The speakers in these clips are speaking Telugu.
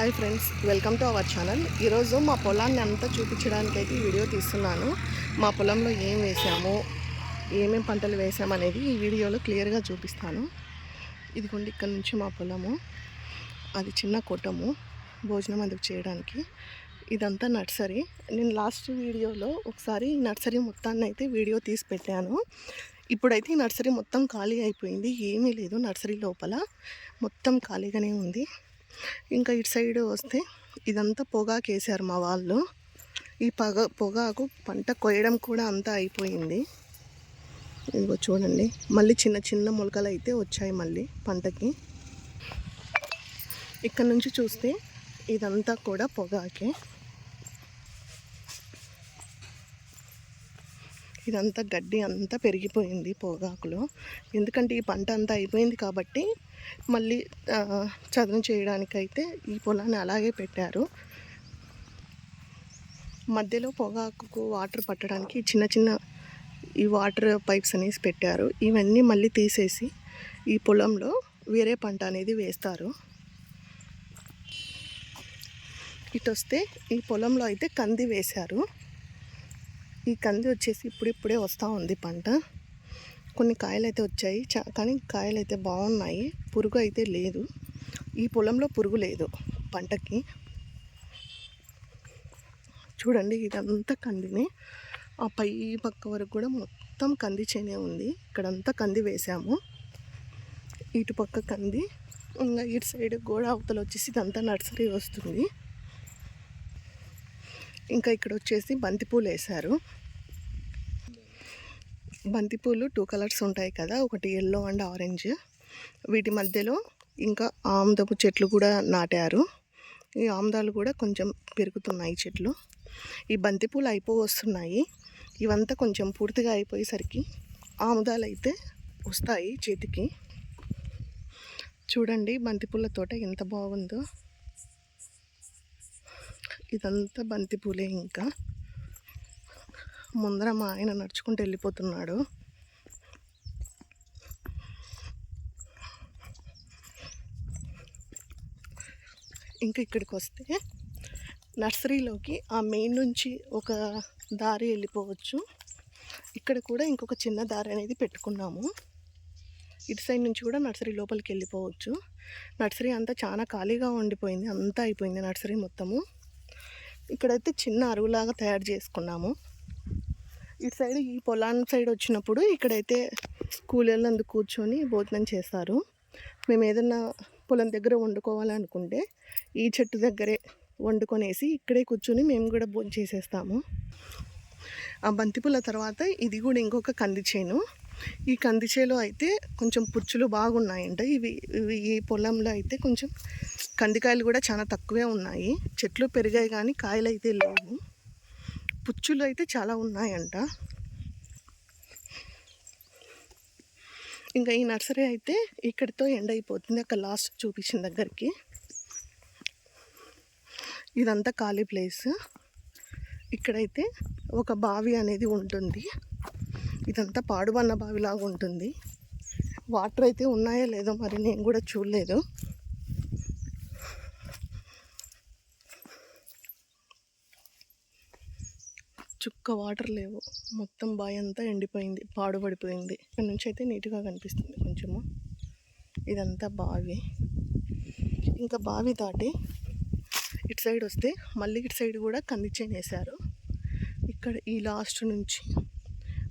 Hi friends welcome to our channel. ఈరోజు మా పొలాన్ని అంతా చూపించడానికి అయితే ఈ వీడియో తీస్తున్నాను. మా పొలంలో ఏం వేసాము ఏమేం పంటలు వేసాము అనేది ఈ వీడియోలో క్లియర్గా చూపిస్తాను. ఇదిగోండి ఇక్కడ నుంచి మా పొలము. అది చిన్న కొట్టము భోజనం అందుకు చేయడానికి. ఇదంతా నర్సరీ. నేను లాస్ట్ వీడియోలో ఒకసారి ఈ నర్సరీ మొత్తాన్ని అయితే వీడియో తీసి పెట్టాను. ఇప్పుడైతే ఈ నర్సరీ మొత్తం ఖాళీ అయిపోయింది. ఏమీ లేదు నర్సరీ లోపల. మొత్తం ఖాళీగానే ఉంది. ఇంకా ఇటు సైడ్ వస్తే ఇదంతా పొగాకు వేసారు మా వాళ్ళు. ఈ పొగ పొగాకు పంట కొయ్యడం కూడా అంతా అయిపోయింది. ఇదిగో చూడండి. మళ్ళీ చిన్న చిన్న మొలకలు అయితే వచ్చాయి మళ్ళీ పంటకి. ఇక్కడ నుంచి చూస్తే ఇదంతా కూడా పొగాకే. ఇదంతా గడ్డి అంతా పెరిగిపోయింది పొగాకులో. ఎందుకంటే ఈ పంట అంతా అయిపోయింది కాబట్టి మళ్ళీ చదును చేయడానికైతే ఈ పొలాన్ని అలాగే పెట్టారు. మధ్యలో పొగాకుకు వాటర్ పట్టడానికి చిన్న చిన్న ఈ వాటర్ పైప్స్ అనేసి పెట్టారు. ఇవన్నీ మళ్ళీ తీసేసి ఈ పొలంలో వేరే పంట అనేది వేస్తారు. ఇటు వస్తే ఈ పొలంలో అయితే కంది వేశారు. ఈ కంది వచ్చేసి ఇప్పుడిప్పుడే వస్తూ ఉంది పంట. కొన్ని కాయలు అయితే వచ్చాయి. చా కానీ కాయలు అయితే బాగున్నాయి. పురుగు అయితే లేదు. ఈ పొలంలో పురుగు లేదు పంటకి. చూడండి ఇదంతా కందిని. ఆ పై పక్క వరకు కూడా మొత్తం కంది చేనే ఉంది. ఇక్కడంతా కంది వేసాము. ఇటు పక్క కంది. ఇంకా ఇటు సైడ్ గోడ అవతల వచ్చేసి ఇదంతా నర్సరీ వస్తుంది. ఇంకా ఇక్కడ వచ్చేసి బంతిపూలు వేశారు. బంతిపూలు టూ కలర్స్ ఉంటాయి కదా ఒకటి ఎల్లో అండ్ ఆరెంజ్ వీటి మధ్యలో ఇంకా ఆముదపు చెట్లు కూడా నాటారు. ఈ ఆముదాలు కూడా కొంచెం పెరుగుతున్నాయి చెట్లు. ఈ బంతిపూలు అయిపో వస్తున్నాయి ఇవంతా కొంచెం పూర్తిగా అయిపోయేసరికి ఆముదాలు అయితే వస్తాయి చేతికి. చూడండి బంతిపూల తోట ఎంత బాగుందో. ఇదంతా బంతిపూలే ఇంకా. ముందర మా ఆయన నడుచుకుంటూ వెళ్ళిపోతున్నాడు. ఇంకా ఇక్కడికి వస్తే నర్సరీలోకి ఆ మెయిన్ నుంచి ఒక దారి వెళ్ళిపోవచ్చు. ఇక్కడ కూడా ఇంకొక చిన్న దారి అనేది పెట్టుకున్నాము. ఇటు సైడ్ నుంచి కూడా నర్సరీ లోపలికి వెళ్ళిపోవచ్చు. నర్సరీ అంతా చాలా ఖాళీగా ఉండిపోయింది. అంతా అయిపోయింది నర్సరీ మొత్తము. ఇక్కడైతే చిన్న అరువులాగా తయారు చేసుకున్నాము. ఇటు సైడ్ ఈ పొలాన్ని సైడ్ వచ్చినప్పుడు ఇక్కడైతే కూలీలు అందుకు కూర్చొని భోజనం చేస్తారు మేము ఏదన్నా పొలం దగ్గర వండుకోవాలనుకుంటే ఈ చెట్టు దగ్గరే వండుకొనేసి ఇక్కడే కూర్చొని మేము కూడా భోజనం చేసేస్తాము. ఆ బంతిపూల తర్వాత ఇది కూడా ఇంకొక కంది చేను. ఈ కంది చేలో అయితే కొంచెం పుచ్చులు బాగున్నాయంట. ఇవి ఇవి ఈ పొలంలో అయితే కొంచెం కందికాయలు కూడా చాలా తక్కువే ఉన్నాయి. చెట్లు పెరిగాయి కానీ కాయలు అయితే లేవు. పుచ్చులు అయితే చాలా ఉన్నాయంట. ఇంకా ఈ నర్సరీ అయితే ఇక్కడితో ఎండ్ అయిపోతుంది. అక్కడ లాస్ట్ చూపించిన దగ్గరికి. ఇదంతా ఖాళీ ప్లేస్. ఇక్కడైతే ఒక బావి అనేది ఉంటుంది. ఇదంతా పాడుబన్న బావిలాగా ఉంటుంది. వాటర్ అయితే ఉన్నాయో లేదో మరి నేను కూడా చూడలేదు. చుక్క వాటర్ లేవు. మొత్తం బావి అంతా ఎండిపోయింది పాడుపడిపోయింది ఇక్కడ నుంచి అయితే నీట్గా కనిపిస్తుంది కొంచెము. ఇదంతా బావి. ఇంకా బావి దాటి ఇటు సైడ్ వస్తే మళ్ళీ ఇటు సైడ్ కూడా కంది చేను ఇక్కడ ఈ లాస్ట్ నుంచి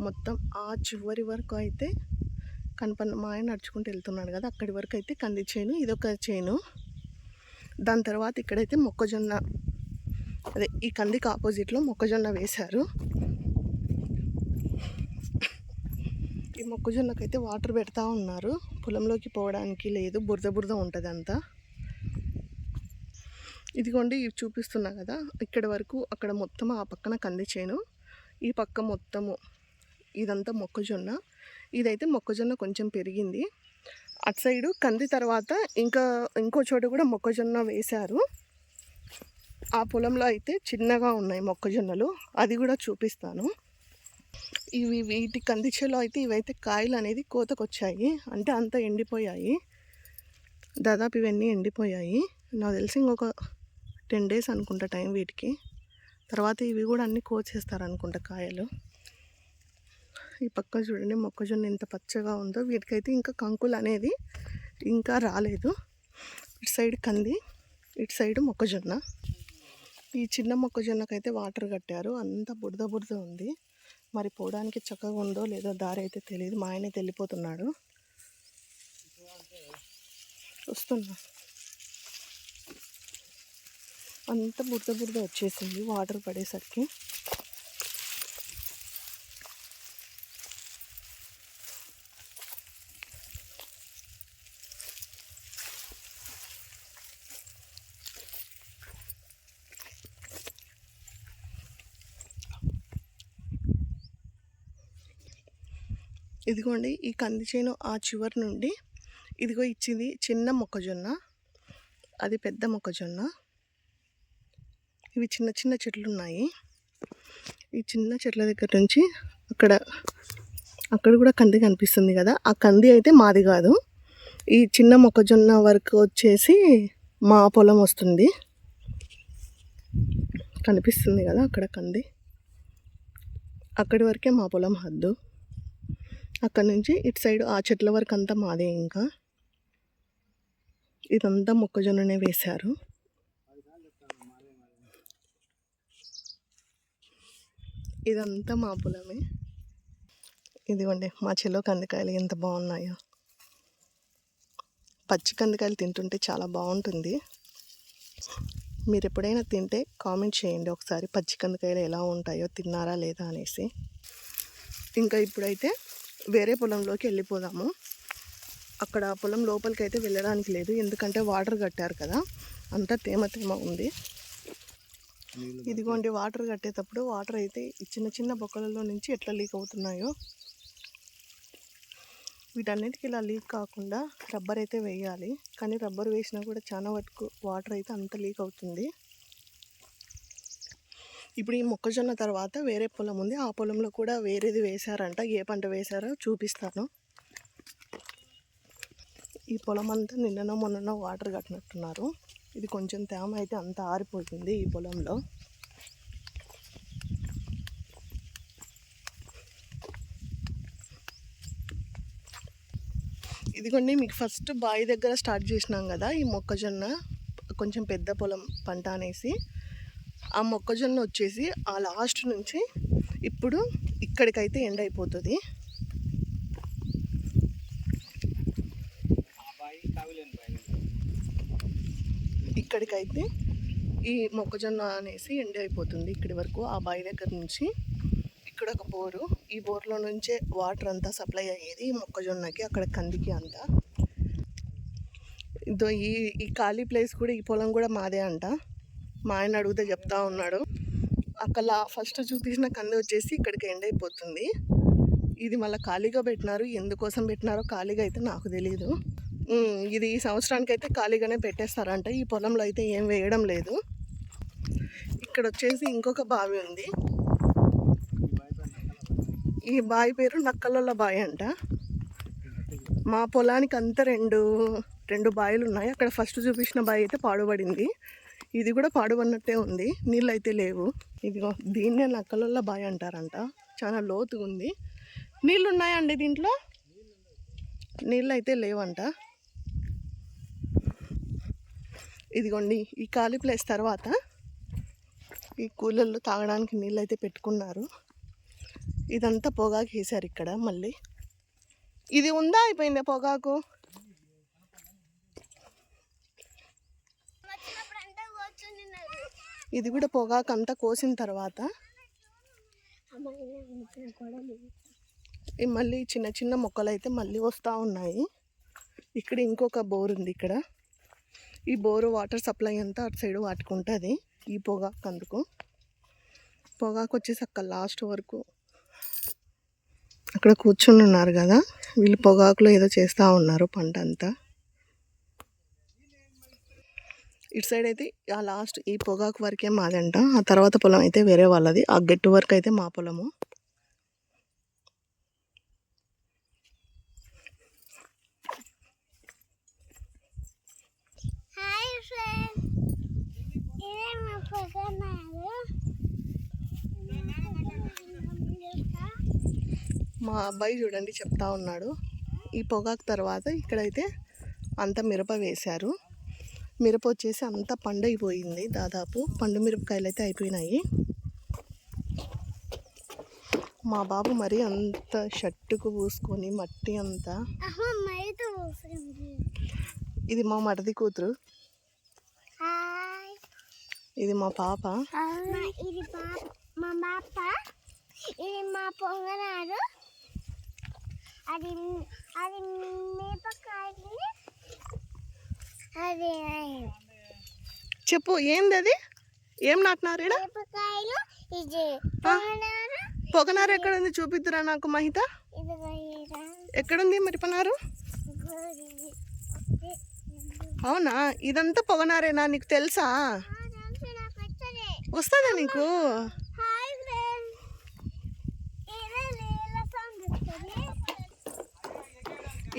మొత్తం ఆ చివరి వరకు అయితే కనపన్న మా ఆయన నడుచుకుంటూ వెళ్తున్నాడు కదా అక్కడి వరకు అయితే కంది చేను ఇదొక చేను. దాని తర్వాత ఇక్కడైతే మొక్కజొన్న అదే ఈ కందికి ఆపోజిట్లో మొక్కజొన్న వేశారు. ఈ మొక్కజొన్నకైతే వాటర్ పెడతా ఉన్నారు. పొలంలోకి పోవడానికి లేదు బురద బురద ఉంటుంది అంతా ఇదిగోండి ఇవి చూపిస్తున్నా కదా ఇక్కడ వరకు అక్కడ మొత్తం ఆ పక్కన కంది చేను. ఈ పక్క మొత్తము ఇదంతా మొక్కజొన్న. ఇదైతే మొక్కజొన్న కొంచెం పెరిగింది. అటు సైడు కంది తర్వాత ఇంకా ఇంకో చోట కూడా మొక్కజొన్న వేశారు. ఆ పొలంలో అయితే చిన్నగా ఉన్నాయి మొక్కజొన్నలు. అది కూడా చూపిస్తాను. ఇవి వీటి కందిచేలో అయితే ఇవైతే కాయలు అనేది కోతకొచ్చాయి. అంటే అంతా ఎండిపోయాయి. దాదాపు ఇవన్నీ ఎండిపోయాయి. నాకు తెలిసి ఇంకొక టెన్ డేస్ అనుకుంటా టైం వీటికి. తర్వాత ఇవి కూడా అన్నీ కోసేస్తారు అనుకుంటా కాయలు. ఈ పక్క చూడండి మొక్కజొన్న ఎంత పచ్చగా ఉందో. వీటికైతే ఇంకా కంకులు అనేది ఇంకా రాలేదు. ఇటు సైడ్ కంది ఇటు సైడ్ మొక్కజొన్న. ఈ చిన్న మొక్కజొన్నకైతే వాటర్ కట్టారు. అంత బురద బురద ఉంది. మరి పోవడానికి చక్కగా ఉందో లేదో దారి అయితే తెలియదు మా ఆయనే వెళ్ళిపోతున్నాడు. వస్తున్నా. అంత బురద బురద వచ్చేసింది వాటర్ పడేసరికి. ఇదిగోండి ఈ కంది చేను ఆ చివరి నుండి ఇదిగో ఇచ్చింది చిన్న మొక్కజొన్న. అది పెద్ద మొక్కజొన్న. ఇవి చిన్న చిన్న చెట్లు ఉన్నాయి. ఈ చిన్న చెట్ల దగ్గర నుంచి అక్కడ అక్కడ కూడా కంది కనిపిస్తుంది కదా. ఆ కంది అయితే మాది కాదు. ఈ చిన్న మొక్కజొన్న వరకు వచ్చేసి మా పొలం వస్తుంది. కనిపిస్తుంది కదా అక్కడ కంది. అక్కడి వరకే మా పొలం హద్దు. అక్కడ నుంచి ఇటు సైడ్ ఆ చెట్ల వరకు అంతా మాదే ఇంకా. ఇదంతా మొక్కజొన్ననే వేశారు. ఇదంతా మా పొలమే. ఇదిగోండి మా చెలో కందికాయలు ఎంత బాగున్నాయో. పచ్చి కందికాయలు తింటుంటే చాలా బాగుంటుంది. మీరు ఎప్పుడైనా తింటే కామెంట్ చేయండి ఒకసారి పచ్చి కందికాయలు ఎలా ఉంటాయో తిన్నారా లేదా అనేసి. ఇంకా ఇప్పుడైతే వేరే పొలంలోకి వెళ్ళిపోదాము. అక్కడ పొలం లోపలికి అయితే వెళ్ళడానికి లేదు. ఎందుకంటే వాటర్ కట్టారు కదా. అంతా తేమ తేమ ఉంది. ఇదిగోండి వాటర్ కట్టేటప్పుడు వాటర్ అయితే ఈ చిన్న చిన్న బొక్కలలో నుంచి ఎట్లా లీక్ అవుతున్నాయో వీటన్నిటికీ ఇలా లీక్ కాకుండా రబ్బర్ అయితే వేయాలి. కానీ రబ్బర్ వేసినా కూడా చాలా వరకు వాటర్ అయితే అంత లీక్ అవుతుంది. ఇప్పుడు ఈ మొక్కజొన్న తర్వాత వేరే పొలం ఉంది. ఆ పొలంలో కూడా వేరేది వేశారంట. ఏ పంట వేశారో చూపిస్తాను. ఈ పొలం అంతా నిన్ననో మొన్ననో వాటర్ కట్టినట్టున్నారు. ఇది కొంచెం తేమ అయితే అంత ఆరిపోతుంది ఈ పొలంలో. ఇదిగోండి మీకు ఫస్ట్ బావి దగ్గర స్టార్ట్ చేసినాం కదా ఈ మొక్కజొన్న. కొంచెం పెద్ద పొలం పంట అనేసి. ఆ మొక్కజొన్న వచ్చేసి ఆ లాస్ట్ నుంచి ఇప్పుడు ఇక్కడికైతే ఎండ్ అయిపోతుంది. ఇక్కడికైతే ఈ మొక్కజొన్న అనేసి ఎండ్ అయిపోతుంది. ఇక్కడి వరకు ఆ బావి దగ్గర నుంచి ఇక్కడ ఒక బోరు. ఈ బోర్లో నుంచే వాటర్ అంతా సప్లై అయ్యేది ఈ మొక్కజొన్నకి అక్కడ కందికి అంతా. ఇదో ఈ ఈ ఖాళీ ప్లేస్ కూడా ఈ పొలం కూడా మాదే అంట. మా ఆయన అడిగితే చెప్తా ఉన్నాడు. అక్కడ ఫస్ట్ చూపించిన కంది వచ్చేసి ఇక్కడికి ఎండ్ అయిపోతుంది. ఇది మళ్ళీ ఖాళీగా పెట్టినారు. ఎందుకోసం పెట్టినారో ఖాళీగా అయితే నాకు తెలియదు ఇది ఈ సంవత్సరానికి అయితే ఖాళీగానే పెట్టేస్తారంట. ఈ పొలంలో అయితే ఏం వేయడం లేదు. ఇక్కడ వచ్చేసి ఇంకొక బావి ఉంది. ఈ బావి పేరు నక్కలొల్ల బావి అంట. మా పొలానికి అంతా రెండు రెండు బావిలు ఉన్నాయి. అక్కడ ఫస్ట్ చూపించిన బావి అయితే పాడుపడింది ఇది కూడా పాడుపడినట్టే ఉంది. నీళ్ళు అయితే లేవు. ఇదిగో దీన్నే నక్కలల్ల బావి అంటారంట. చాలా లోతుగా ఉంది నీళ్ళు ఉన్నాయండి దీంట్లో? నీళ్ళు అయితే లేవంట. ఇదిగోండి ఈ ఖాళీ ప్లేస్ తర్వాత ఈ కూలర్లు తాగడానికి నీళ్ళు అయితే పెట్టుకున్నారు. ఇదంతా పొగాకు వేసారు ఇక్కడ మళ్ళీ. ఇది ఉందా? అయిపోయిందా పొగాకు? ఇది కూడా పొగాకు అంతా కోసిన తర్వాత ఈ మళ్ళీ చిన్న చిన్న మొక్కలు అయితే మళ్ళీ వస్తూ ఉన్నాయి. ఇక్కడ ఇంకొక బోర్ ఉంది ఇక్కడ. ఈ బోరు వాటర్ సప్లై అంతా అటు సైడ్ వాటుకుంటుంది ఈ పొగాకు అందుకు. పొగాకు వచ్చేసి అక్కడ లాస్ట్ వరకు అక్కడ కూర్చుని ఉన్నారు కదా. వీళ్ళు పొగాకులో ఏదో చేస్తూ ఉన్నారు పంట అంతా. ఇటు సైడ్ అయితే ఆ లాస్ట్ ఈ పొగాకు వరకే మాదంట. ఆ తర్వాత పొలం అయితే వేరే వాళ్ళది. ఆ గెట్టు వరకు అయితే మా పొలము. మా అబ్బాయి చూడండి చెప్తా ఉన్నాడు. ఈ పొగాకు తర్వాత ఇక్కడైతే అంత మిరప వేశారు. మిరప వచ్చేసి అంత పండు అయిపోయింది దాదాపు. పండు మిరపకాయలు అయితే అయిపోయినాయి. మా బాబు మరి అంత షర్టుకు పూసుకొని మట్టి అంతా ఇది మా మడది కూతురు. ఇది మా పాప. ఇది మా పాప. ఇది మా పొంగనాడు. అది అది మిరపకాయలు అది చెప్పు ఏంది అది ఏం నాటినారు పొగనారు. ఎక్కడ ఉంది చూపిద్దురా నాకు మహిత. ఎక్కడుంది మిరపనారు? అవునా? ఇదంతా పొగనారేనా నీకు తెలుసా? వస్తుందా. నీకు?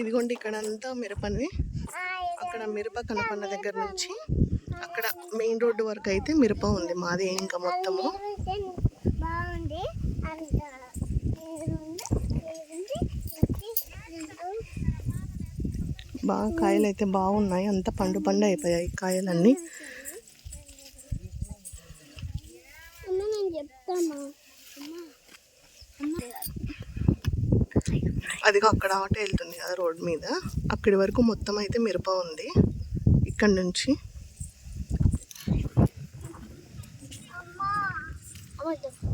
ఇదిగోండి ఇక్కడ అంతా మిరపని. అక్కడ మిరప కనపన్న దగ్గర నుంచి అక్కడ మెయిన్ రోడ్డు వరకు అయితే మిరప ఉంది. మాది ఇంకా మొత్తము. బాగా కాయలు అయితే బాగున్నాయి. అంత పండు పండు అయిపోయాయి కాయలన్నీ. అదిగో అక్కడ ఆటో వెళ్తుంది. కదా రోడ్ మీద. అక్కడి వరకు మొత్తం అయితే మిరప ఉంది. ఇక్కడ నుంచి.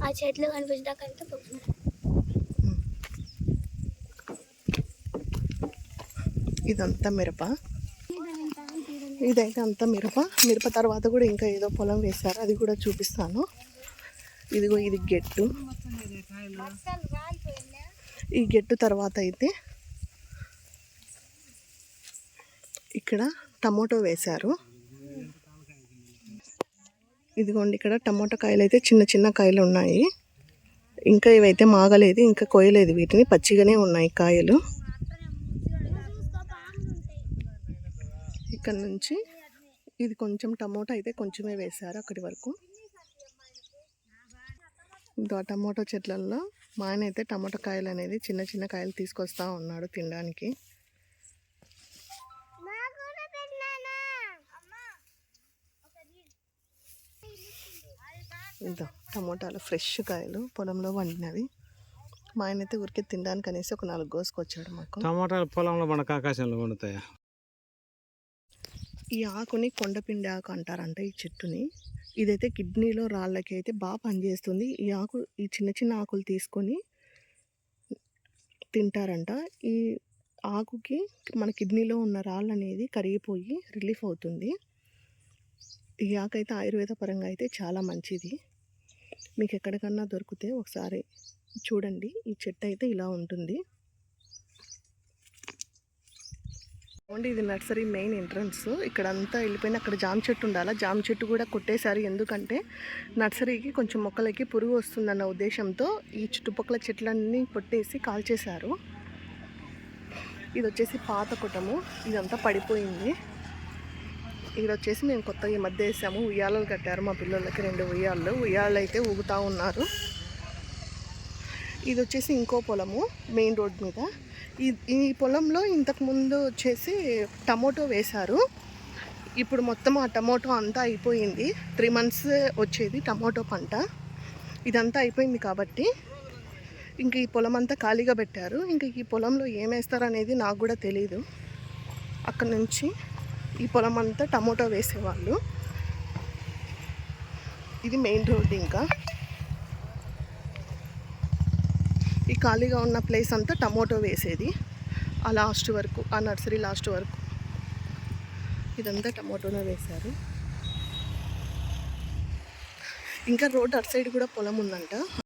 ఆ చెట్లు కనిపించడాకంటే ఇదంతా మిరప. ఇదైతే అంతా మిరప. మిరప తర్వాత కూడా ఇంకా ఏదో పొలం వేశారు. అది కూడా చూపిస్తాను. ఇదిగో ఇది గెట్టు. ఈ గెట్టు తర్వాత అయితే ఇక్కడ టమోటో వేశారు. ఇదిగోండి ఇక్కడ టమోటో కాయలు అయితే చిన్న చిన్న కాయలు ఉన్నాయి. ఇంకా ఇవైతే మాగలేదు ఇంకా కోయలేదు. వీటిని పచ్చిగానే ఉన్నాయి కాయలు. ఇక్కడ నుంచి ఇది కొంచెం టమోటా అయితే కొంచెమే వేశారు అక్కడి వరకు. టమోటో ఆ చెట్లల్లో మా ఆయన అయితే టమోటా కాయలు అనేది చిన్న చిన్న కాయలు తీసుకొస్తా ఉన్నాడు తినడానికి. ఇదో టమోటాలు ఫ్రెష్ కాయలు పొలంలో వండినవి. మా ఆయన అయితే ఊరికే తినడానికి అనేసి ఒక నాలుగు కోసుకొచ్చాడు మాకు. టమాటాలు పొలంలో మనకు ఆకాశంలో వండుతాయా? ఈ ఆకుని కొండపిండి ఆకు అంటారంట ఈ చెట్టుని. ఇదైతే కిడ్నీలో రాళ్ళకి అయితే బాగా పనిచేస్తుంది. ఈ ఆకు ఈ చిన్న చిన్న ఆకులు తీసుకొని తింటారంట. ఈ ఆకుకి మన కిడ్నీలో ఉన్న రాళ్ళు అనేది కరిగిపోయి రిలీఫ్ అవుతుంది. ఈ ఆకు అయితే ఆయుర్వేద పరంగా అయితే చాలా మంచిది. మీకు ఎక్కడికన్నా దొరికితే ఒకసారి చూడండి. ఈ చెట్టు అయితే ఇలా ఉంటుంది. ఓన్లీ ఇది నర్సరీ మెయిన్ ఎంట్రన్స్. ఇక్కడ అంతా వెళ్ళిపోయిన అక్కడ జామ చెట్టు ఉండాలా? జామ చెట్టు కూడా కొట్టేశారు. ఎందుకంటే నర్సరీకి కొంచెం మొక్కలకి పురుగు వస్తుందన్న ఉద్దేశంతో ఈ చుట్టుపక్కల చెట్లన్నీ కొట్టేసి కాల్చేశారు. ఇది వచ్చేసి పాత కుటము. ఇదంతా పడిపోయింది. ఇది వచ్చేసి మేము కొత్త ఈ మధ్య వేసాము. ఉయ్యాలలు కట్టారు మా పిల్లలకి రెండు ఉయ్యాళ్ళు. ఉయ్యాళ్ళు అయితే ఊగుతూ ఉన్నారు. ఇది వచ్చేసి ఇంకో పొలము మెయిన్ రోడ్ మీద. ఈ ఈ పొలంలో ఇంతకుముందు వచ్చేసి టమోటో వేశారు. ఇప్పుడు మొత్తం ఆ టమోటో అంతా అయిపోయింది. త్రీ మంత్స్ వచ్చేది టమోటో పంట. ఇదంతా అయిపోయింది కాబట్టి ఇంక ఈ పొలం అంతా ఖాళీగా పెట్టారు. ఇంక ఈ పొలంలో ఏం నాకు కూడా తెలియదు అక్కడ నుంచి ఈ పొలం అంతా టమోటో వేసేవాళ్ళు. ఇది మెయిన్ రోడ్ ఇంకా. ఈ ఖాళీగా ఉన్న ప్లేస్ అంతా టమోటో వేసేది. ఆ లాస్ట్ వరకు ఆ నర్సరీ లాస్ట్ వరకు. ఇదంతా టమోటోనే వేశారు. ఇంకా రోడ్ అటు సైడ్ కూడా పొలం ఉందంట.